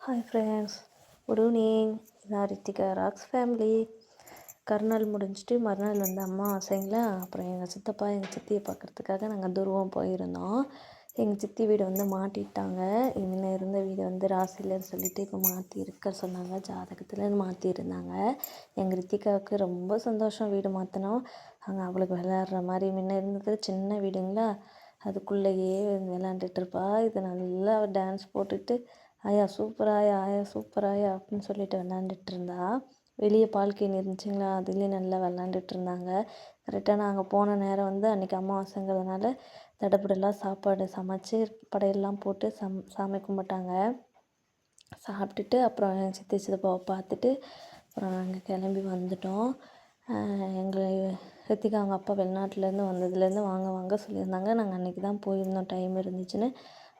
Hi friends good evening நான் Ritika rocks family கருநாள் முடிஞ்சிட்டு மறுநாள் வந்து அமாவாசைங்களா அப்புறம் எங்கள் சித்தப்பா எங்கள் சித்தியை பார்க்குறதுக்காக நாங்கள் துருவம் போயிருந்தோம். எங்கள் சித்தி வீடு வந்து மாட்டிட்டாங்க. முன்ன இருந்த வீடு வந்து ராசிலன்னு சொல்லிட்டு இப்போ மாற்றி இருக்க சொன்னாங்க. ஜாதகத்தில் மாற்றிருந்தாங்க எங்கள் ரித்திகாவுக்கு ரொம்ப சந்தோஷம். வீடு மாற்றினோம் அங்கே அவளுக்கு விளையாடுற மாதிரி முன்ன இருந்தது சின்ன வீடுங்களா? அதுக்குள்ளேயே விளாண்டுட்டு இருப்பா. இது நல்லா டான்ஸ் போட்டுட்டு ஆயா சூப்பராயா ஆயா சூப்பராயா அப்படின்னு சொல்லிட்டு விளாண்டுட்டு இருந்தா. வெளியே பால்கேணி இருந்துச்சுங்களா? அதுலேயும் நல்லா விளாண்டுட்டு இருந்தாங்க. கரெக்டாக நாங்கள் போன நேரம் வந்து அன்றைக்கி அமாவாசைங்கிறதுனால தடபுடலாக சாப்பாடு சமைச்சு படையெல்லாம் போட்டு சம் சாமி கும்பிட்டாங்க. சாப்பிட்டுட்டு அப்புறம் என் சித்தி சித்தப்பாவை பார்த்துட்டு அப்புறம் நாங்கள் கிளம்பி வந்துட்டோம். எங்களை ரித்திகா அவங்க அப்பா வெளிநாட்டிலேருந்து வந்ததுலேருந்து வாங்க வாங்க சொல்லியிருந்தாங்க. நாங்கள் அன்றைக்கி தான் போயிருந்தோம். டைம் இருந்துச்சுன்னு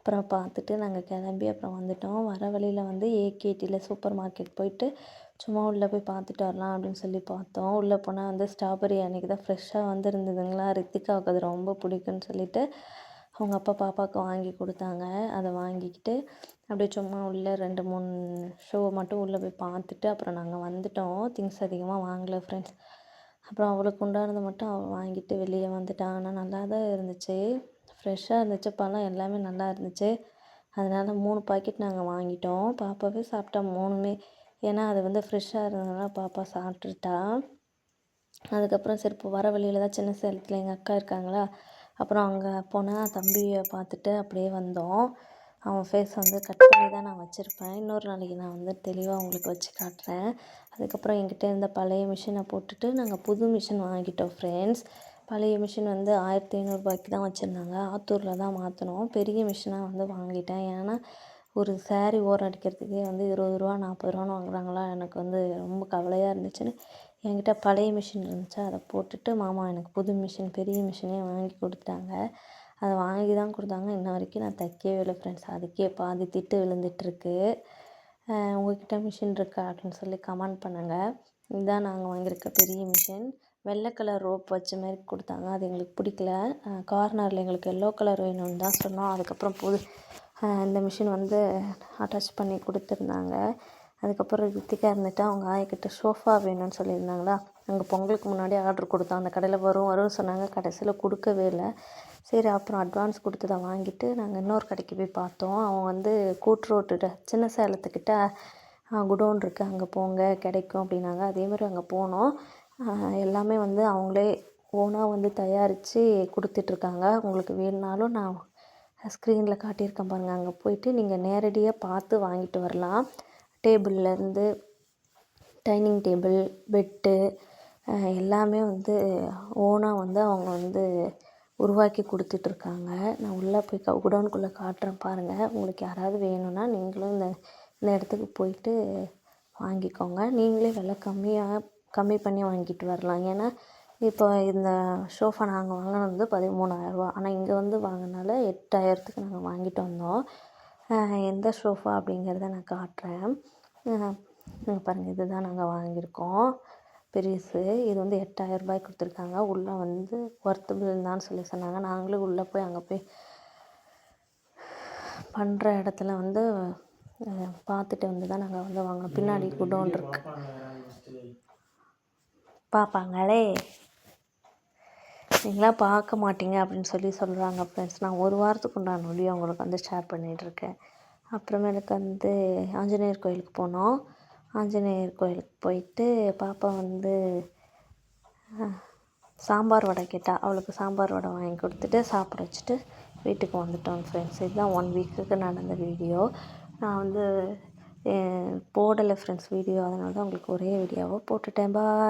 அப்புறம் பார்த்துட்டு நாங்கள் கிளம்பி அப்புறம் வந்துட்டோம். வர வழியில் வந்து ஏகேடியில் சூப்பர் மார்க்கெட் போயிட்டு சும்மா உள்ளே போய் பார்த்துட்டு வரலாம் அப்படின்னு சொல்லி பார்த்தோம். உள்ளே போனால் வந்து ஸ்ட்ராபெரி அன்றைக்கி தான் ஃப்ரெஷ்ஷாக வந்துருந்ததுங்களா? ரித்திகாவுக்கு அது ரொம்ப பிடிக்குன்னு சொல்லிட்டு அவங்க அப்பா பாப்பாவுக்கு வாங்கி கொடுத்தாங்க. அதை வாங்கிக்கிட்டு அப்படியே சும்மா உள்ளே ரெண்டு மூணு ஷோ மட்டும் உள்ளே போய் பார்த்துட்டு அப்புறம் நாங்கள் வந்துட்டோம். திங்ஸ் அதிகமாக வாங்கலை ஃப்ரெண்ட்ஸ் அப்புறம் அவளுக்கு உண்டானதை மட்டும் அவள் வாங்கிட்டு வெளியே வந்துட்டான் ஆனால் நல்லா தான் இருந்துச்சு. ஃப்ரெஷ்ஷாக இருந்துச்சு. பழம் எல்லாமே நல்லா இருந்துச்சு. அதனால் மூணு பாக்கெட் நாங்கள் வாங்கிட்டோம். பாப்பாவே சாப்பிட்டா மூணுமே. ஏன்னா அது வந்து ஃப்ரெஷ்ஷாக இருந்ததுனால பாப்பா சாப்பிட்டுட்டா. அதுக்கப்புறம் சரி இப்போ வர வழியில் தான் சின்ன சேலத்தில் எங்கள் அக்கா இருக்காங்களா அப்புறம் அங்கே போனால் தம்பியை பார்த்துட்டு அப்படியே வந்தோம். அவன் ஃபேஸ் வந்து கட் பண்ணி தான் நான் வச்சுருப்பேன். இன்னொரு நாளைக்கு நான் வந்து தெளிவாக உங்களுக்கு வச்சு காட்டுறேன். அதுக்கப்புறம் என்கிட்ட இருந்த பழைய மிஷினை போட்டுட்டு நாங்கள் புது மிஷின் வாங்கிட்டோம் ஃப்ரெண்ட்ஸ் பழைய மிஷின் வந்து ஆயிரத்தி ஐநூறுரூபாய்க்கு தான் வச்சுருந்தாங்க. ஆத்தூரில் தான் மாற்றினோம் பெரிய மிஷினாக வந்து வாங்கிட்டேன். ஏன்னா ஒரு சேரீ ஓரம் அடிக்கிறதுக்கே வந்து இருபது ரூபா நாற்பது ரூபான்னு வாங்குறாங்களா? எனக்கு வந்து ரொம்ப கவலையாக இருந்துச்சுன்னு என்கிட்ட பழைய மிஷின் இருந்துச்சு. அதை போட்டுட்டு மாமா எனக்கு புது மிஷின் பெரிய மிஷினே வாங்கி கொடுத்தாங்க அதை வாங்கி தான் கொடுத்தாங்க. இன்ன வரைக்கும் நான் தைக்கவே இல்லை ஃப்ரெண்ட்ஸ் அதுக்கே பாதி திட்டு விழுந்துட்டுருக்கு. உங்கள்கிட்ட மிஷின் இருக்கா அப்படின்னு சொல்லி கமெண்ட் பண்ணுங்கள் இதுதான் நாங்கள் வாங்கியிருக்க பெரிய மிஷின் வெள்ளை கலர் ரோப் வச்ச மாதிரி கொடுத்தாங்க. அது எங்களுக்கு பிடிக்கல. கார்னரில் எங்களுக்கு எல்லோ கலர் வேணும்னு தான் சொன்னோம். அதுக்கப்புறம் புது இந்த மிஷின் வந்து அட்டாச் பண்ணி கொடுத்துருந்தாங்க. அதுக்கப்புறம் ரித்திகா இருந்துட்டு அவங்க ஆயக்கிட்ட சோஃபா வேணும்னு சொல்லியிருந்தாங்களா? அங்கே பொங்கலுக்கு முன்னாடி ஆர்டர் கொடுத்தோம். அந்த கடையில் வரும் வரும்னு சொன்னாங்க. கடைசியில் கொடுக்கவே இல்லை. சரி அப்புறம் அட்வான்ஸ் கொடுத்ததை வாங்கிட்டு நாங்கள் இன்னொரு கடைக்கு போய் பார்த்தோம். அவங்க வந்து கூட்ரோட்டு சின்ன சேலத்துக்கிட்ட குடோன் இருக்குது அங்கே போங்க கிடைக்கும் அப்படின்னாங்க. அதேமாதிரி அங்கே போனோம். எல்லாமே வந்து அவங்களே ஓனாக வந்து தயாரித்து கொடுத்துட்ருக்காங்க. உங்களுக்கு வேணுனாலும் நான் ஸ்க்ரீனில் காட்டியிருக்கேன் பாருங்கள் அங்கே போயிட்டு நீங்கள் நேரடியாக பார்த்து வாங்கிட்டு வரலாம். டேபிள்லேருந்து டைனிங் டேபிள் பெட்டு எல்லாமே வந்து ஓனாக வந்து அவங்க வந்து உருவாக்கி கொடுத்துட்ருக்காங்க. நான் உள்ளே போய் க குடோனுக்குள்ளே காட்டுறேன் பாருங்கள் உங்களுக்கு யாராவது வேணும்னா நீங்களும் இந்த இந்த இடத்துக்கு போயிட்டு வாங்கிக்கோங்க. நீங்களே விலை கம்மியாக கம்மி பண்ணி வாங்கிட்டு வரலாம். ஏன்னா இப்போ இந்த ஷோஃபா நாங்கள் வாங்கினது வந்து பதிமூணாயிரரூவா ஆனால் இங்கே வந்து வாங்கினால எட்டாயிரத்துக்கு நாங்கள் வாங்கிட்டு வந்தோம். எந்த ஷோஃபா அப்படிங்கிறத நான் காட்டுறேன். பாருங்கள் இது தான் நாங்கள் வாங்கியிருக்கோம். பெருசு. இது வந்து எட்டாயிரரூபாய்க்கு கொடுத்துருக்காங்க. உள்ளே வந்து ஒர்த்தபிள் தான் சொல்லி சொன்னாங்க. நாங்களும் உள்ளே போய் அங்கே போய் பண்ணுற இடத்துல வந்து பார்த்துட்டு வந்து தான் நாங்கள் வந்து வாங்கினோம். பின்னாடி குடோன் இருக்குது பார்ப்பாங்களே நீங்களாம் பார்க்க மாட்டீங்க அப்படின்னு சொல்லி சொல்கிறாங்க ஃப்ரெண்ட்ஸ் நான் ஒரு வாரத்துக்கு உண்டான வீடியோ அவங்களுக்கு வந்து ஷேர் பண்ணிகிட்ருக்கேன் அப்புறமேலுக்கு வந்து ஆஞ்சநேயர் கோயிலுக்கு போனோம். ஆஞ்சநேயர் கோயிலுக்கு போயிட்டு பாப்பா வந்து சாம்பார் வடை கேட்டால் அவளுக்கு சாம்பார் வடை வாங்கி கொடுத்துட்டு சாப்பிட வச்சுட்டு வீட்டுக்கு வந்துட்டோம் ஃப்ரெண்ட்ஸ் இதுதான் ஒன் வீக்குக்கு நடந்த வீடியோ நான் வந்து போடலை ஃப்ரெண்ட்ஸ் வீடியோ அதனால தான் உங்களுக்கு ஒரே வீடியோவாக போட்டுட்டேன். பா